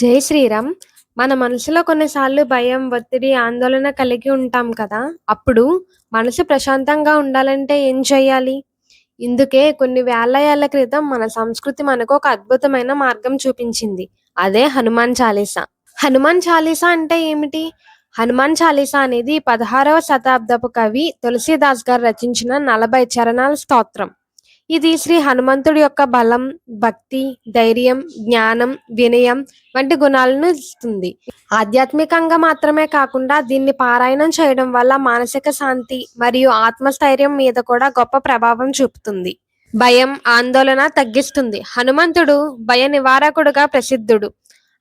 జై శ్రీరామ్ మన మనసులో కొన్నిసార్లు భయం, ఒత్తిడి, ఆందోళన కలిగి ఉంటాం కదా! అప్పుడు మనసు ప్రశాంతంగా ఉండాలంటే ఏం చేయాలి? ఇందుకే కొన్ని వేల ఏళ్ళ క్రితం మన సంస్కృతి మనకు ఒక అద్భుతమైన మార్గం చూపించింది. అదే హనుమాన్ చాలీసా. హనుమాన్ చాలీసా అంటే ఏమిటి? హనుమాన్ చాలీసా అనేది పదహారవ శతాబ్దపు కవి తులసీదాస్ గారు రచించిన నలభై చరణాల స్తోత్రం. ఇది శ్రీ హనుమంతుడి యొక్క బలం, భక్తి, ధైర్యం, జ్ఞానం, వినయం వంటి గుణాలను ఇస్తుంది. ఆధ్యాత్మికంగా మాత్రమే కాకుండా దీన్ని పారాయణం చేయడం వల్ల మానసిక శాంతి మరియు ఆత్మస్థైర్యం మీద కూడా గొప్ప ప్రభావం చూపుతుంది. భయం, ఆందోళన తగ్గిస్తుంది. హనుమంతుడు భయ నివారకుడుగా ప్రసిద్ధుడు.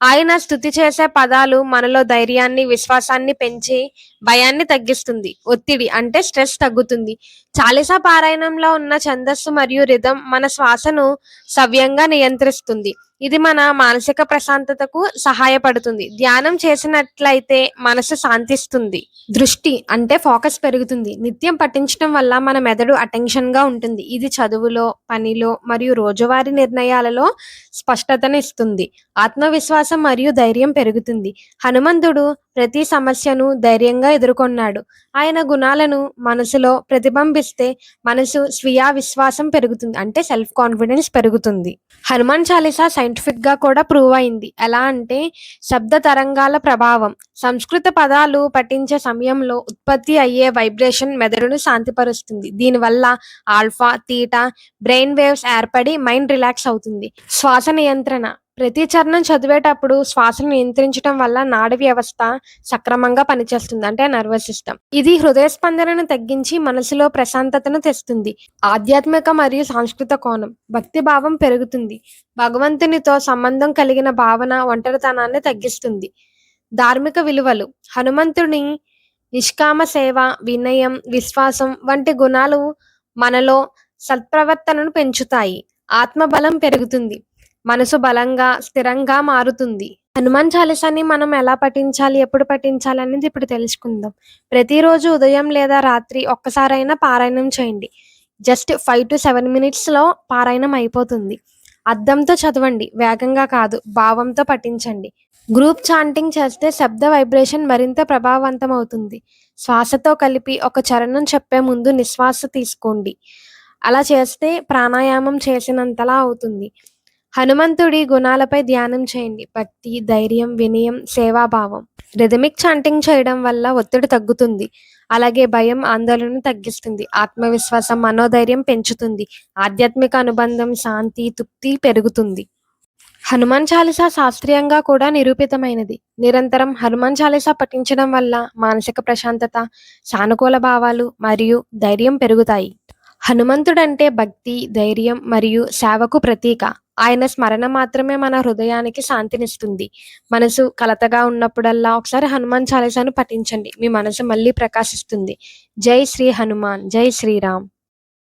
ఆయన స్థుతి చేసే పదాలు మనలో ధైర్యాన్ని, విశ్వాసాన్ని పెంచి భయాన్ని తగ్గిస్తుంది. ఒత్తిడి అంటే స్ట్రెస్ తగ్గుతుంది. చాలీసా పారాయణంలో ఉన్న ఛందస్సు మరియు రిథం మన శ్వాసను సవ్యంగా నియంత్రిస్తుంది. ఇది మన మానసిక ప్రశాంతతకు సహాయపడుతుంది. ధ్యానం చేసినట్లయితే మనసు శాంతిస్తుంది. దృష్టి అంటే ఫోకస్ పెరుగుతుంది. నిత్యం పఠించడం వల్ల మన మెదడు అటెన్షన్గా ఉంటుంది. ఇది చదువులో, పనిలో మరియు రోజువారీ నిర్ణయాలలో స్పష్టతను ఇస్తుంది. ఆత్మవిశ్వాసం మరియు ధైర్యం పెరుగుతుంది. హనుమంతుడు ప్రతి సమస్యను ధైర్యంగా ఎదుర్కొన్నాడు. ఆయన గుణాలను మనసులో ప్రతిబింబిస్తే మనసు స్వీయ విశ్వాసం పెరుగుతుంది. అంటే సెల్ఫ్ కాన్ఫిడెన్స్ పెరుగుతుంది. హనుమాన్ చాలీసా సైంటిఫిక్గా కూడా ప్రూవ్ అయింది. ఎలా అంటే శబ్ద తరంగాల ప్రభావం. సంస్కృత పదాలు పఠించే సమయంలో ఉత్పత్తి అయ్యే వైబ్రేషన్ మెదడును శాంతిపరుస్తుంది. దీనివల్ల ఆల్ఫా, తీటా బ్రెయిన్ వేవ్స్ ఏర్పడి మైండ్ రిలాక్స్ అవుతుంది. శ్వాస నియంత్రణ ప్రతి చరణం చదివేటప్పుడు శ్వాసను నియంత్రించడం వల్ల నాడి వ్యవస్థ సక్రమంగా పనిచేస్తుంది. అంటే నర్వస్ సిస్టమ్. ఇది హృదయ స్పందనను తగ్గించి మనసులో ప్రశాంతతను తెస్తుంది. ఆధ్యాత్మిక మరియు సాంస్కృతిక కోణం. భక్తి భావం పెరుగుతుంది. భగవంతునితో సంబంధం కలిగిన భావన ఒంటరితనాన్ని తగ్గిస్తుంది. ధార్మిక విలువలు హనుమంతుని నిష్కామ సేవ, వినయం, విశ్వాసం వంటి గుణాలు మనలో సత్ప్రవర్తనను పెంచుతాయి. ఆత్మబలం పెరుగుతుంది. మనసు బలంగా, స్థిరంగా మారుతుంది. హనుమాన్ చాలీసాని మనం ఎలా పఠించాలి, ఎప్పుడు పఠించాలి అనేది ఇప్పుడు తెలుసుకుందాం. ప్రతిరోజు ఉదయం లేదా రాత్రి ఒక్కసారైనా పారాయణం చేయండి. జస్ట్ ఫైవ్ టు సెవెన్ మినిట్స్‌లో పారాయణం అయిపోతుంది. అద్దంతో చదవండి. వేగంగా కాదు, భావంతో పఠించండి. గ్రూప్ చాంటింగ్ చేస్తే శబ్ద వైబ్రేషన్ మరింత ప్రభావవంతమవుతుంది. శ్వాసతో కలిపి ఒక చరణం చెప్పే ముందు నిశ్వాస తీసుకోండి. అలా చేస్తే ప్రాణాయామం చేసినంతలా అవుతుంది. హనుమంతుడి గుణాలపై ధ్యానం చేయండి. భక్తి, ధైర్యం, వినయం, సేవాభావం. రిథమిక్ చాంటింగ్ చేయడం వల్ల ఒత్తిడి తగ్గుతుంది. అలాగే భయం, ఆందోళనను తగ్గిస్తుంది. ఆత్మవిశ్వాసం, మనోధైర్యం పెంచుతుంది. ఆధ్యాత్మిక అనుబంధం, శాంతి, తృప్తి పెరుగుతుంది. హనుమాన్ చాలీసా శాస్త్రీయంగా కూడా నిరూపితమైనది. నిరంతరం హనుమాన్ చాలీసా పఠించడం వల్ల మానసిక ప్రశాంతత, సానుకూల భావాలు మరియు ధైర్యం పెరుగుతాయి. హనుమంతుడంటే భక్తి, ధైర్యం మరియు సేవకు ప్రతీక. ఆయన స్మరణ మాత్రమే మన హృదయానికి శాంతినిస్తుంది. మనసు కలతగా ఉన్నప్పుడల్లా ఒకసారి హనుమాన్ చాలీసాను పఠించండి. మీ మనసు మళ్ళీ ప్రకాశిస్తుంది. జై శ్రీ హనుమాన్ జై శ్రీరామ్